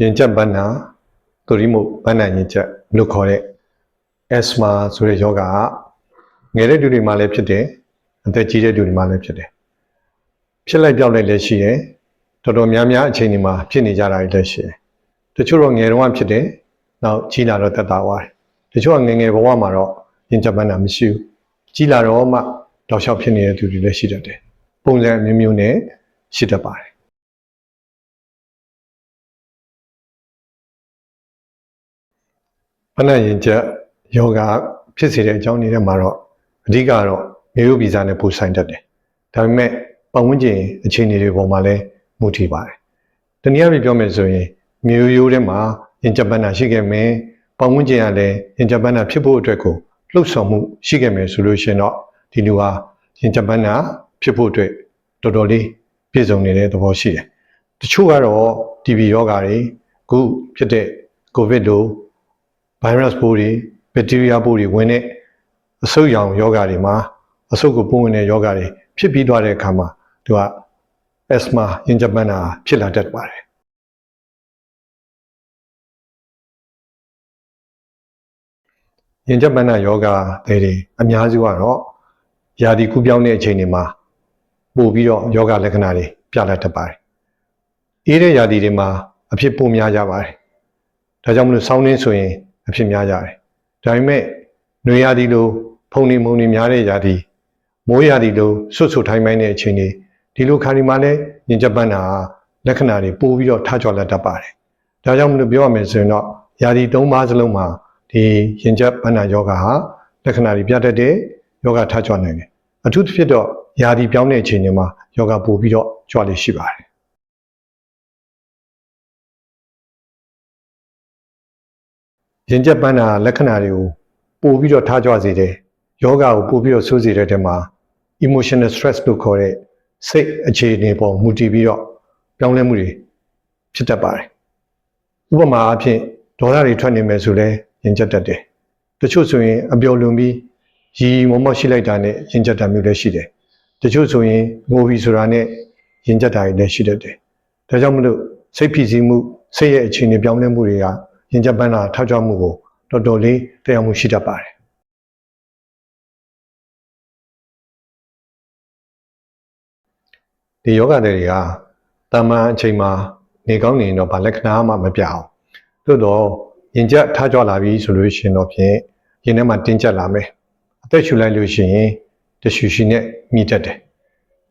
ရင်ကျက်ပန်းနာသို့ဒီမို့ပန်းနာရင်ကျက်လို့ခေါ်တဲ့ asthma ဆိုတဲ့ယောဂကငယ်တဲ့လူတွေမှာလည်းဖြစ်တယ်အသက်ကြီးတဲ့လူတွေမှာလည်းဖြစ်တယ်ဖြစ်လိုက်ပြောက်လိုက်လည်းရှိတယ်တော်တော်များများအချိန်ဒီမှာဖြစ်နေကြတာတွေလည်းရှိတယ်တချို့တော့ငယ်တော့ဖြစ်တယ်နောက်ကြီးလာတော့တက်တာသွားတယ်တချို့ကငယ်ငယ်ဘဝမှာတော့ရင်ကျက်ပန်းနာမရှိဘူးကြီးလာတော့မှတောက်လျှောက်ဖြစ်နေတဲ့သူတွေလည်းရှိတတ်တယ်ပုံစံအမျိုးမျိုးနဲ့ရှိတတ်ပါတယ် ဖဏရင်ချက်ယောဂဖြစ်စေတဲ့အကြောင်းတွေထဲမှာတော့အဓိကတော့မျိုးရိုးဗီဇနဲ့ပူဆိုင်တတ်တယ်။ဒါပေမဲ့ပတ်ဝန်းကျင်အခြေအနေတွေပေါ်မှာလည်းမူတည်ပါတယ်။တနည်းအားဖြင့်ပြောမယ်ဆိုရင်မျိုးရိုးထဲမှာရင်ချက်ပန်းနာရှိခဲ့မယ်။ပတ်ဝန်းကျင်ကလည်းရင်ချက်ပန်းနာဖြစ်ဖို့အတွက်ကိုလှုပ်ဆောင်မှုရှိခဲ့မယ်ဆိုလို့ရှိရင်တော့ဒီလူဟာရင်ချက်ပန်းနာဖြစ်ဖို့အတွက်တော်တော်လေးပြည့်စုံနေတဲ့သဘောရှိတယ်။တချို့ကတော့ TB ယောဂါတွေအခုဖြစ်တဲ့ COVID လို့ virus ပိုးတွေ bacteria ပိုးတွေဝင်တဲ့အဆုတ်ရောင်ယောဂါတွေမှာအဆုတ်ကိုပိုးဝင်တဲ့ယောဂါတွေဖြစ်ပြီးသွားတဲ့အခါမှာသူက asthma ရင်ကြပ်ပန်းတာဖြစ်လာတတ်ပါတယ်ရင်ကြပ်ပန်းတာယောဂါတွေတွေအများစုကတော့ယာဒီကူးပြောင်းတဲ့အချိန်တွေမှာပို့ပြီးတော့ယောဂလက္ခဏာတွေပြလာတတ်ပါတယ်အေးတဲ့ယာဒီတွေမှာအဖြစ်ပိုများကြပါတယ်ဒါကြောင့်မလို့ဆောင်းနှင်းဆိုရင် အဖြစ်များကြတယ်။ဒါပေမဲ့နွေရာသီလိုဖုန်နေမုန်နေများတဲ့ရာသီမိုးရာသီလိုဆွတ်ဆွတ်ထိုင်းပိုင်းတဲ့အချိန်တွေဒီလိုခါဒီမှာလည်းညင်ကြပ်ပန်းတာလက္ခဏာတွေပို့ပြီးတော့ထားကြွလက်တတ်ပါတယ်။ဒါကြောင့်မလို့ပြောရမယ်ဆိုရင်တော့ရာသီ၃ပါးစလုံးမှာဒီရင်ကြပ်ပန်းတာယောဂဟာလက္ခဏာတွေပြတတ်တဲ့ယောဂထားကြွနိုင်တယ်။အထူးသဖြင့်တော့ရာသီပြောင်းတဲ့အချိန်တွေမှာယောဂပို့ပြီးတော့ကြွလေရှိပါတယ်။ ရင်ကျက်ပန်းတာလက္ခဏာတွေကိုပို့ပြီးတော့ထားကြွစေတယ်။ယောဂါကိုပို့ပြီးတော့ဆိုးစေတဲ့တဲ့မှာ emotional stress လို့ခေါ်တဲ့စိတ်အခြေအနေပေါ်မူတည်ပြီးတော့ပြောင်းလဲမှုတွေဖြစ်တတ်ပါတယ်။ဥပမာအားဖြင့်ဒေါသတွေထွက်နေမယ်ဆိုလဲရင်ကျက်တတ်တယ်။တချို့ဆိုရင်အပျော်လွန်ပြီးရီမောမောရှိလိုက်တာနဲ့ရင်ကျက်တာမျိုးလည်းရှိတယ်။တချို့ဆိုရင်ငိုပြီးဆိုတာနဲ့ရင်ကျက်တာတွေလည်းရှိတတ်တယ်။ဒါကြောင့်မလို့စိတ်ဖိစီးမှုစိတ်ရဲ့အခြေအနေပြောင်းလဲမှုတွေက ရင်ကျပ်ပန်းတာထောက်ကြမှုကိုတော်တော်လေးတက်ရောက်မှုရှိတတ်ပါတယ်ဒီယောဂတွေကတာမန်အချိန်မှာနေကောင်းနေရင်တော့ဗာလက္ခဏာမှမပြအောင်သို့တော့ရင်ကျပ်ထားကြလာပြီဆိုလို့ရှိရင်တော့ဖြင့်ရင်ထဲမှာတင်းကျပ်လာမယ်အသက်ရှူလိုက်လို့ရှိရင်တရှူရှူနဲ့မြည်တတ်တယ်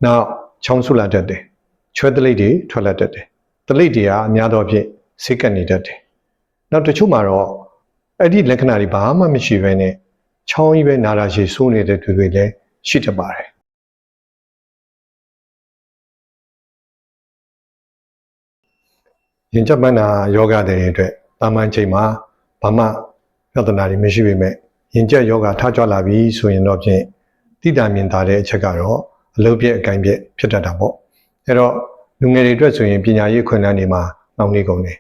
နောက်ချောင်းဆုလာတတ်တယ်ချွဲတလိပ်တွေထွက်လာတတ်တယ်တလိပ်တွေကအများသောဖြင့်စိတ်ကပ်နေတတ်တယ် နောက်တချို့မှာတော့အဲ့ဒီလက္ခဏာတွေဘာမှမရှိဘဲနဲ့ချောင်းကြီးပဲနာတာရှည်ဆိုးနေတဲ့သူတွေလည်းရှိတတ်ပါတယ်ရင်ကျပ်ပန်းနာယောဂတဲ့အတွက်တာမန်ချိန်မှာဘာမှပြဿနာတွေမရှိပေမဲ့ရင်ကျက်ယောဂထားကြွလာပြီဆိုရင်တော့ဖြင့်တိတာမြင်သာတဲ့အချက်ကတော့အလုပ်ပြည့်အကိုင်းပြည့်ဖြစ်တတ်တာပေါ့အဲ့တော့လူငယ်တွေအတွက်ဆိုရင်ပညာရေးခွင့်လန်းတွေမှာနှောင့်နှေးကုန်တယ်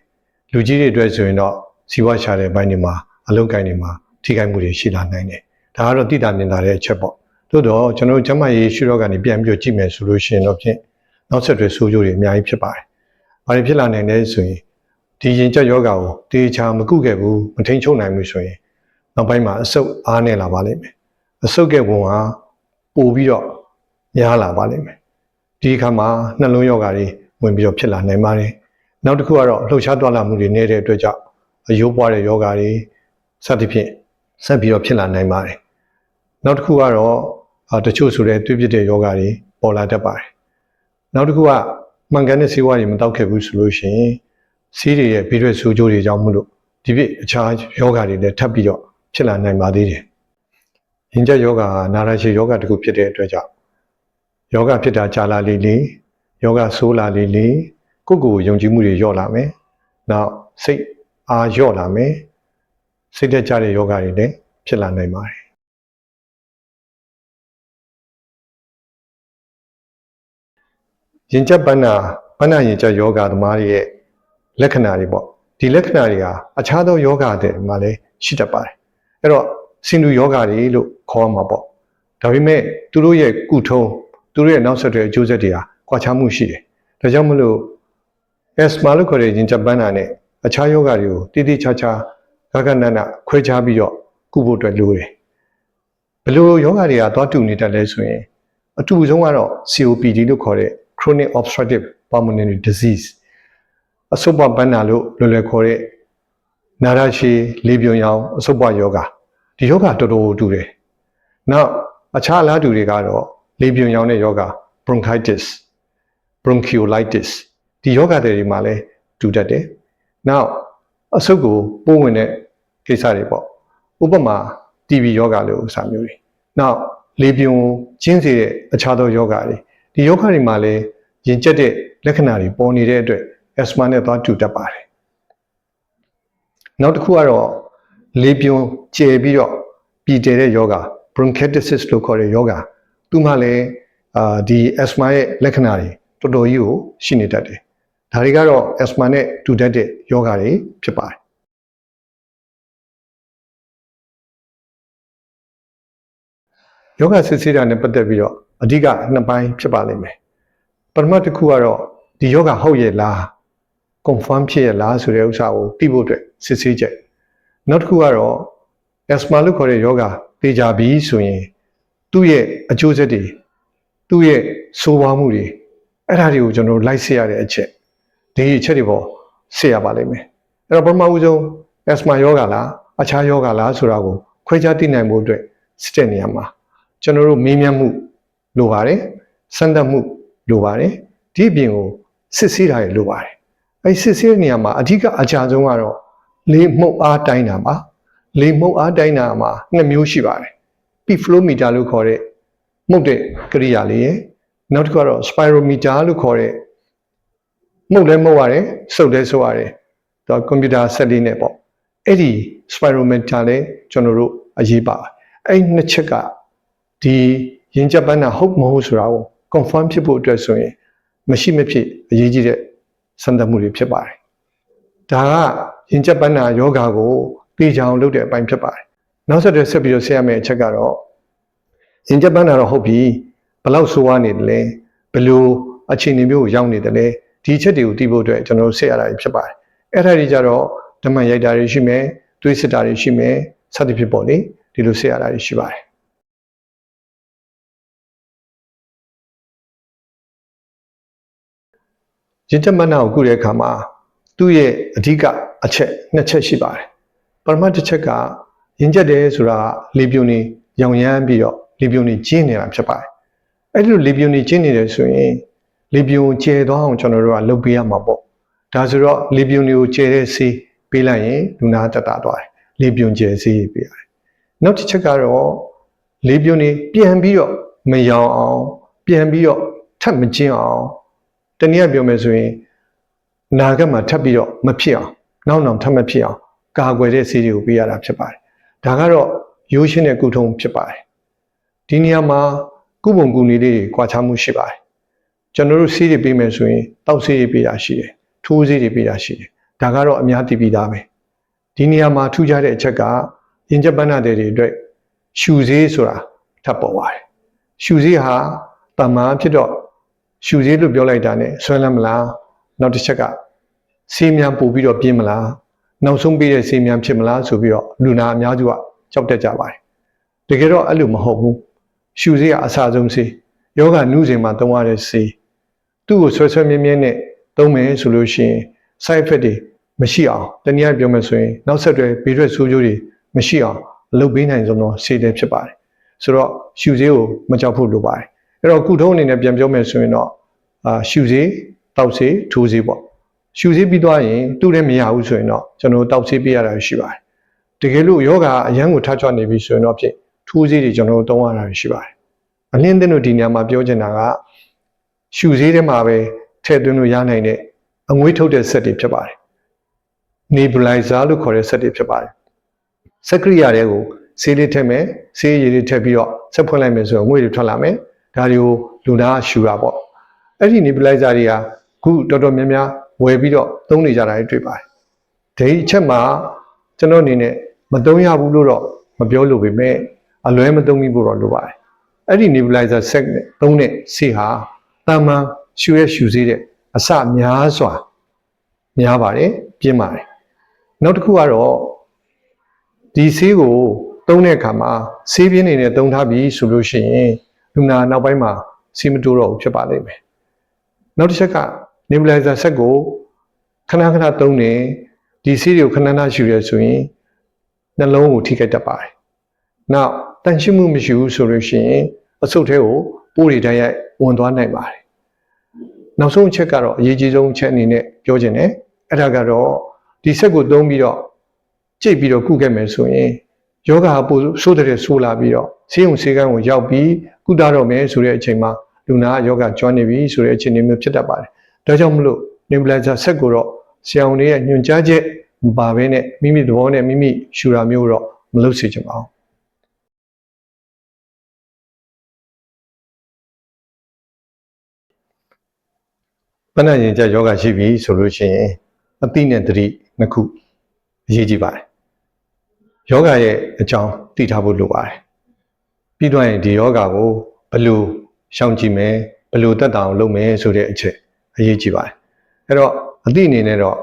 လူကြီးတွေအတွက်ဆိုရင်တော့စီးပွားရှာတဲ့ဘိုင်းတွေမှာအလုပ်ကိုင်းတွေမှာထိခိုက်မှုတွေရှိလာနိုင်တယ်ဒါကတော့တိတာမြင်သာတဲ့အချက်ပေါ့သို့တော့ကျွန်တော်တို့ကျမရေးရှုတော့ကနေပြန်ပြီးတော့ကြည့်မယ်ဆိုလို့ရှိရင်တော့ဖြင့်နောက်ဆက်တွဲဆိုးကျိုးတွေအများကြီးဖြစ်ပါတယ်ဘာတွေဖြစ်လာနိုင်လဲဆိုရင်ဒီရင်ကျက်ယောဂါကိုတေချာမကုခဲ့ဘူးမထိန်ချုပ်နိုင်ဘူးဆိုရင်နောက်ပိုင်းမှာအဆုတ်အားနေလာပါလိမ့်မယ်အဆုတ်ကဝင်ဟာပိုပြီးတော့များလာပါလိမ့်မယ်ဒီအခါမှာနှလုံးယောဂါတွေဝင်ပြီးတော့ဖြစ်လာနိုင်ပါတယ် နောက်တစ်ခုကတော့လှုပ်ရှားသွားလာမှုတွေနေတဲ့အတွက်ကြောင့်အယိုးပွားတဲ့ယောဂါတွေစသဖြင့်ဆက်ပြီးတော့ဖြစ်လာနိုင်ပါတယ်နောက်တစ်ခုကတော့အာတချို့ဆိုတဲ့တွေ့ပြတဲ့ယောဂါတွေပေါ်လာတတ်ပါတယ်နောက်တစ်ခုကမှန်ကန်တဲ့ဆေးဝါးတွေမတောက်ခဲ့ဘူးဆိုလို့ရှိရင်ဆေးတွေရဲ့ဘေးထွက်ဆိုးကျိုးတွေကြောင့်မလို့ဒီပြအခြားယောဂါတွေလည်းထပ်ပြီးတော့ဖြစ်လာနိုင်ပါသေးတယ်။ရင်ကျယောဂါနာရရှိယောဂါတစ်ခုဖြစ်တဲ့အတွက်ကြောင့်ယောဂါဖြစ်တာကြာလာလေးလေးယောဂါဆိုးလာလေးလေး ကိုယ့်ကိုယ်ယုံကြည်မှုတွေလျော့လာမယ်။နောက်စိတ်အားလျော့လာမယ်။စိတ်သက်ကြတဲ့ယောဂါတွေလည်းဖြစ်လာနိုင်ပါတယ်။ရင်ကျပန်းနာပန်းနာရင်ကျယောဂါသမားတွေရဲ့လက္ခဏာတွေပေါ့ဒီလက္ခဏာတွေဟာအခြားသောယောဂတွေမှာလည်းရှိတတ်ပါတယ်အဲ့တော့စင်တူယောဂတွေလို့ခေါ်ရမှာပေါ့ဒါပေမဲ့သူတို့ရဲ့ကုထုံးသူတို့ရဲ့နောက်ဆက်တွဲအကျိုးဆက်တွေဟာကွာခြားမှုရှိတယ်ဒါကြောင့်မလို့ asthma လို့ခေါ်တဲ့ရင်ကျပန်းနာနဲ့အခြားယောဂတွေကိုတိတိကျကျဂဂနနခွဲခြားပြီးတော့ကုဖို့အတွက်လိုတယ်ဘယ်လိုယောဂတွေကသွားတူနေတတ်လဲဆိုရင်အတူဆုံးကတော့ COPD လို့ခေါ်တဲ့ chronic obstructive pulmonary disease အဆုတ်ပွားပန်းနာလို့လွယ်လွယ်ခေါ်တဲ့နာရရှိလေပြွန်ရောင်အဆုတ်ပွားယောဂဒီယောဂတော်တော်တူတယ်နောက်အခြားအလားတူတွေကတော့လေပြွန်ရောင်တဲ့ယောဂ bronchitis bronchiolitis ဒီယောဂတွေမှာလည်းတူတတ်တယ်နောက်အဆုတ်ကိုပိုးဝင်တဲ့ကိစ္စတွေပေါ့ဥပမာ TB ယောဂလို့ဥစ္စာမျိုးတွေနောက်လေပြွန်ကျင်းစေတဲ့အခြားသောယောဂတွေဒီယောဂတွေမှာလည်းရင်ကျက်တဲ့လက္ခဏာတွေပေါ်နေတဲ့အတွက် asthma နဲ့သွားတူတတ်ပါတယ်နောက်တစ်ခုကတော့လေပြွန်ကျယ်ပြီးတော့ပြည်တည်တဲ့ယောဂ bronchitis လို့ခေါ်တဲ့ယောဂသူမှလည်းအာဒီ asthma ရဲ့လက္ခဏာတွေတော်တော်ကြီးကိုရှိနေတတ်တယ် ဒါတွေကတော့ asthma နဲ့တူတတ်တဲ့ယောဂတွေဖြစ်ပါတယ်ယောဂစစ်ဆေးတာနဲ့ပတ်သက်ပြီးတော့အဓိကနှစ်ပိုင်းဖြစ်ပါလိမ့်မယ်ပထမတစ်ခုကတော့ဒီယောဂဟုတ်ရဲ့လား confirm ဖြစ်ရဲ့လားဆိုတဲ့ဥစ္စာကိုသိဖို့အတွက်စစ်ဆေးချက်နောက်တစ်ခုကတော့ asthma လို့ခေါ်တဲ့ယောဂသေချာပြီဆိုရင်သူ့ရဲ့အကျိုးဆက်တွေသူ့ရဲ့ဆိုးဝါးမှုတွေအဲ့ဒါတွေကိုကျွန်တော်တို့လိုက်ဆေးရတဲ့အချက် ဒီအချက်တွေပေါ်ဆေးရပါလိမ့်မယ်အဲ့တော့ပထမဦးဆုံး asthma ယောဂလားအခြားယောဂလားဆိုတာကိုခွဲခြားသိနိုင်ဖို့အတွက်စစ်တဲ့နေရာမှာကျွန်တော်တို့မေးမြန်းမှုလိုပါတယ်စမ်းသပ်မှုလိုပါတယ်ဒီအပြင်ကိုစစ်ဆေးတာရလိုပါတယ်အဲစစ်ဆေးတဲ့နေရာမှာအဓိကအကြဆုံးကတော့လေးမှုတ်အားတိုင်းတာပါလေးမှုတ်အားတိုင်းတာမှာနှစ်မျိုးရှိပါတယ်ပီဖလိုမီတာလို့ခေါ်တဲ့မှုတ်တဲ့ကရိယာလေးရယ်နောက်တစ်ခုကတော့ spirometer လို့ခေါ်တဲ့ မှုတ်လဲမှုတ်ရတယ်စုပ်လဲစုပ်ရတယ်တော့ကွန်ပျူတာစက်လေးနဲ့ပေါ့အဲ့ဒီ spirometer လဲကျွန်တော်တို့အရေးပါအဲ့နှစ်ချက်ကဒီရင်ကြပ်ပန်းတာဟုတ်မဟုတ်ဆိုတာကို confirm ဖြစ်ဖို့အတွက်ဆိုရင်မရှိမဖြစ်အရေးကြီးတဲ့စံတမှုတွေဖြစ်ပါတယ်ဒါကရင်ကြပ်ပန်းတာယောဂါကိုသိချအောင်လုပ်တဲ့အပိုင်းဖြစ်ပါတယ်နောက်ဆက်တွဲဆက်ပြီးတော့ဆက်ရမယ့်အချက်ကတော့ရင်ကြပ်ပန်းတာတော့ဟုတ်ပြီဘယ်လောက်ဆိုးဝါးနေတယ်လဲဘယ်လိုအခြေအနေမျိုးကိုရောက်နေတယ်လဲ ဒီအချက်တွေကိုသိဖို့အတွက်ကျွန်တော်တို့ဆက်ရတာဖြစ်ပါတယ်အဲ့ဒါတွေကြတော့ဓမ္မရိုက်တာတွေရှိမယ်တွေးစစ်တာတွေရှိမယ်စသဖြင့်ပေါ့လေဒီလိုဆက်ရတာတွေရှိပါတယ်ရင့်ချက်မနာကိုကုတဲ့အခါမှာသူ့ရဲ့အဓိကအချက်နှစ်ချက်ရှိပါတယ်ပထမတစ်ချက်ကရင်ကျက်တယ်ဆိုတာလေပြွန်နေရောင်ရမ်းပြီးတော့လေပြွန်နေကျင်းနေတာဖြစ်ပါတယ်အဲ့ဒီလိုလေပြွန်နေကျင်းနေတယ်ဆိုရင် လေပြွန်ကျဲသွားအောင်ကျွန်တော်တို့ကလုပ်ပေးရမှာပေါ့ဒါဆိုတော့လေပြွန်တွေကိုကျဲတဲ့ဆေးပေးလိုက်ရင်လူနာတက်တာသွားတယ်လေပြွန်ကျဲဆေးပေးရတယ်နောက်တစ်ချက်ကတော့လေပြွန်နေပြန်ပြီးတော့မရောင်အောင် ပြန်ပြီးတော့ထပ်မကျင်းအောင်တနည်းပြောမယ်ဆိုရင်နာဂတ်မှာထပ်ပြီးတော့မဖြစ်အောင်နောက်နောက်ထပ်မဖြစ်အောင်ကာကွယ်တဲ့ဆေးတွေကိုပေးရတာဖြစ်ပါတယ်ဒါကတော့ရိုးရှင်းတဲ့ကုထုံးဖြစ်ပါတယ်ဒီနေရာမှာကုပုံကူနေလေးတွေကွာခြားမှုရှိပါတယ် ကျွန်တော်တို့ဆေးတွေပေးမယ်ဆိုရင်တောက်ဆေးတွေပေးတာရှိတယ်ထိုးဆေးတွေပေးတာရှိတယ်ဒါကတော့အများသိပြီးသားပဲဒီနေရာမှာထူးခြားတဲ့အချက်ကရင်ကျပန်းနာတွေအတွက်ရှူဆေးဆိုတာထပ်ပေါ်ပါတယ်ရှူဆေးဟာတမန်ဖြစ်တော့ရှူသေးလို့ပြောလိုက်တာ ਨੇ ဆွဲလန်းမလားနောက်တစ်ချက်ကဆေးများပို့ပြီးတော့ပြင်းမလားနောက်ဆုံးပေးတဲ့ဆေးများဖြစ်မလားဆိုပြီးတော့လူနာအများစုကကြောက်တတ်ကြပါတယ်တကယ်တော့အဲ့လိုမဟုတ်ဘူးရှူဆေးကအဆအဆုံးဆေးယောဂနုစဉ်မှာသုံးရတဲ့ဆေး သူ့ကိုဆွဲဆွဲမြဲမြဲနဲ့သုံးမယ်ဆိုလို့ရှိရင် side effect တွေမရှိအောင်တနည်းအားပြောမယ်ဆိုရင်နောက်ဆက်တွဲဘေးထွက်ဆိုးကျိုးတွေမရှိအောင်လုပ်ပေးနိုင်ဆုံးသောဆေးတွေဖြစ်ပါတယ်ဆိုတော့ရှူဆေးကိုမကြောက်ဖို့လိုပါတယ်အဲ့တော့ကုထုံးအနေနဲ့ပြန်ပြောမယ်ဆိုရင်တော့အာရှူစေးတောက်စေးထိုးစေးပေါ့ရှူစေးပြီးသွားရင်တူတယ်မရဘူးဆိုရင်တော့ကျွန်တော်တောက်စေးပေးရတာရှိပါတယ်တကယ်လို့ယောဂအရန်ကိုထချွနေပြီဆိုရင်တော့ဖြစ်ထိုးစေးတွေကျွန်တော်တို့သုံးရတာရှိပါတယ်အလင်းသင်းတို့ဒီနေရာမှာပြောချင်တာက ရှူစေးထဲမှာပဲထည့်သွင်းလို့ရနိုင်တဲ့အငွေးထုတ်တဲ့ဆက်တွေဖြစ်ပါတယ် nebulizer လို့ခေါ်တဲ့ဆက်တွေဖြစ်ပါတယ်စက်ကရိယာတွေကိုဆေးလေးထည့်မယ်ဆေးရည်လေးထည့်ပြီးတော့ဆက်ဖွင့်လိုက်မယ်ဆိုတော့ငွေတွေထွက်လာမယ်ဒါတွေကိုလူနာရှူတာပေါ့အဲ့ဒီ nebulizer တွေကခုတော်တော်များများဝယ်ပြီးတော့သုံးနေကြတာတွေ့ပါတယ်ဒီအချက်မှာကျွန်တော်အနေနဲ့မသုံးရဘူးလို့တော့မပြောလို့ပေမဲ့အလွဲမသုံးမိဖို့တော့လိုပါတယ်အဲ့ဒီ nebulizer set နဲ့သုံးတဲ့ဆေးဟာ တာမန်ရှူရဲရှူစေးတဲ့အစများစွာများပါတယ်ပြင်းပါတယ်နောက်တစ်ခုကတော့ဒီဆေးကိုသုံးတဲ့အခါမှာဆေးပြင်းနေနဲ့သုံးထားပြီဆိုလို့ရှိရင်လူနာနောက်ပိုင်းမှာဆေးမတိုးတော့ဘူးဖြစ်ပါလိမ့်မယ်နောက်တစ်ချက်က nebulizer ဆက်ကိုခဏခဏသုံးနေဒီဆေးတွေကိုခဏခဏရှူရဆိုရင်နှလုံးကိုထိခိုက်တတ်ပါတယ်နောက်တန်ရှင်းမှုမရှိဘူးဆိုလို့ရှိရင်အဆုတ်ထဲကိုပိုးတွေတိုက်ရိုက်ဝင်သွားနိုင်ပါတယ် နောက်ဆုံးအချက်ကတော့အရေးကြီးဆုံးအချက်အနေနဲ့ပြောချင်တယ်အဲ့ဒါကတော့ဒီဆက်ကိုသုံးပြီးတော့ကြိတ်ပြီးတော့ကုခဲ့မယ်ဆိုရင်ယောဂအပူဆိုးတဲ့ဆိုးလာပြီးတော့ဆေးရုံဆေးကန်းကိုရောက်ပြီးကုသတော့မယ်ဆိုတဲ့အချိန်မှာလူနာကယောဂကျွမ်းနေပြီဆိုတဲ့အချိန်မျိုးဖြစ်တတ်ပါတယ်ဒါကြောင့်မလို့ nebulizer ဆက်ကိုတော့ဆရာဝန်တွေရဲ့ညွှန်ကြားချက်မပါဘဲနဲ့မိမိသဘောနဲ့မိမိရှူတာမျိုးတော့မလုပ်စေချင်ပါဘူး ပဏ္ဏရင်ကျယောဂရှိပြီဆိုလို့ရှိရင်အတိနဲ့တတိနှစ်ခုအရေးကြီးပါတယ်ယောဂရဲ့အကြောင်းသိထားဖို့လိုပါတယ်ပြီးတော့ရင်ဒီယောဂကိုဘယ်လိုရှောင်ကြည့်မယ်ဘယ်လိုတက်တာအောင်လုပ်မယ်ဆိုတဲ့အချက်အရေးကြီးပါတယ်အဲ့တော့အတိအနေနဲ့တော့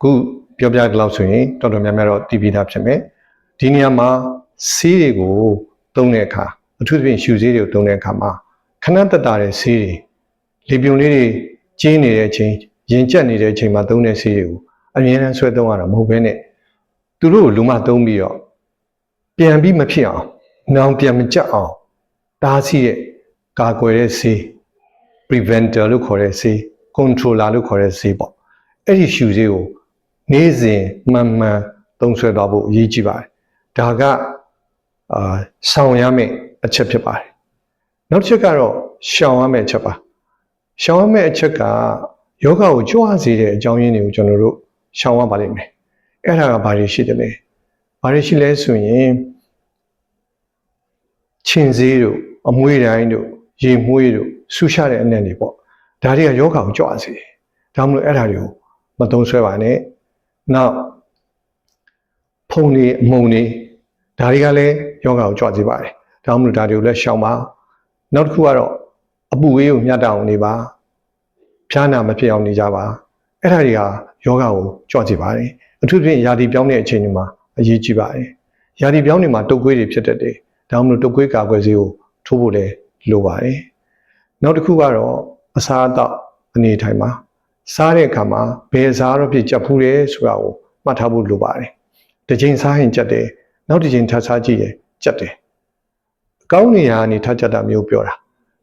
ခုပြောပြကြလောက်ဆိုရင်တော်တော်များများတော့တည်ပြီးသားဖြစ်မယ်ဒီနေရာမှာဆေးတွေကိုသုံးတဲ့အခါအထူးသဖြင့်ရှူဆေးတွေကိုသုံးတဲ့အခါမှာခဏတက်တာတဲ့ဆေးတွေလေပြုံလေးတွေ ကျင်းနေတဲ့အချိန်ရင်ကျက်နေတဲ့အချိန်မှာသုံးတဲ့ဆေးတွေကိုအမြဲတမ်းဆွဲသုံးရတာမဟုတ်ဘဲနဲ့သူတို့ကိုလူမသုံးပြီးတော့ပြန်ပြီးမဖြစ်အောင်နောင်ပြန်မကြက်အောင်တားဆီးတဲ့ကာကွယ်တဲ့ဆေး preventer လို့ခေါ်တဲ့ဆေး controller လို့ခေါ်တဲ့ဆေးပေါ့အဲ့ဒီရှူဆေးကိုနေ့စဉ်မှန်မှန်သုံးဆွဲသွားဖို့အရေးကြီးပါတယ်ဒါကအာဆောင်ရမယ့်အချက်ဖြစ်ပါတယ်နောက်တစ်ချက်ကတော့ရှောင်ရမယ့်အချက်ပါ ရှောင်ရမယ့်အချက်ကယောဂကိုကြွားစေတဲ့အကြောင်းရင်းတွေကိုကျွန်တော်တို့ရှောင်ရပါလိမ့်မယ်အဲ့ဒါကဘာတွေရှိတယ်လဲဘာတွေရှိလဲဆိုရင်ခြင်စေးတို့အမွှေးတိုင်းတို့ရေမွှေးတို့ဆူရှတဲ့အနံ့တွေပေါ့ဒါတွေကယောဂကိုကြွားစေတယ်ဒါမှမဟုတ်အဲ့ဒါတွေကိုမသုံးဆွဲပါနဲ့နောက်ဖုန်နေအမုံနေဒါတွေကလည်းယောဂကိုကြွားစေပါတယ်ဒါမှမဟုတ်ဒါတွေကိုလည်းရှောင်ပါနောက်တစ်ခုကတော့ အပူဝေးကိုမျှတအောင်နေပါဖျားနာမဖြစ်အောင်နေကြပါအဲ့ဒါတွေကယောဂကိုကြွကြည့်ပါတယ်အထူးသဖြင့်ယာတီပြောင်းတဲ့အချိန်တွေမှာအရေးကြီးပါတယ်ယာတီပြောင်းတွေမှာတုပ်ကွေးတွေဖြစ်တတ်တယ်ဒါမှမဟုတ်တုပ်ကွေးကာကွယ်ဆေးကိုထိုးဖို့လည်းလိုပါတယ်နောက်တစ်ခုကတော့အစာအသောက်အနေထိုင်မှာစားတဲ့အခါမှာဘယ်စားတော့ဖြစ်ကြက်ဖူးတယ်ဆိုတာကိုမှတ်ထားဖို့လိုပါတယ်တစ်ချိန်စားရင်ကြက်တယ်နောက်တစ်ချိန်ထပ်စားကြည့်ရင်ကြက်တယ်အကောင်းနေရာကနေထပ်ကြက်တာမျိုးပြောတာ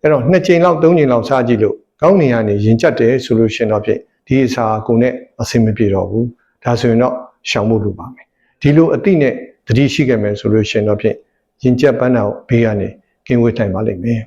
အဲ့တော့နှစ်ချိန်လောက်သုံးချိန်လောက်စားကြည့်လို့ကောင်းနေရနေရင်ကြက်တယ်ဆိုလို့ရှင်တော့ဖြစ်ဒီအစာကိုနဲ့အဆင်မပြေတော့ဘူးဒါဆိုရင်တော့ရှောင်ဖို့လိုပါမယ်ဒီလိုအတိနဲ့တတိရှိခဲ့မယ်ဆိုလို့ရှင်တော့ဖြစ်ရင်ကြက်ပန်းတာကိုဘေးကနေကင်းဝေးနိုင်ပါလိမ့်မယ်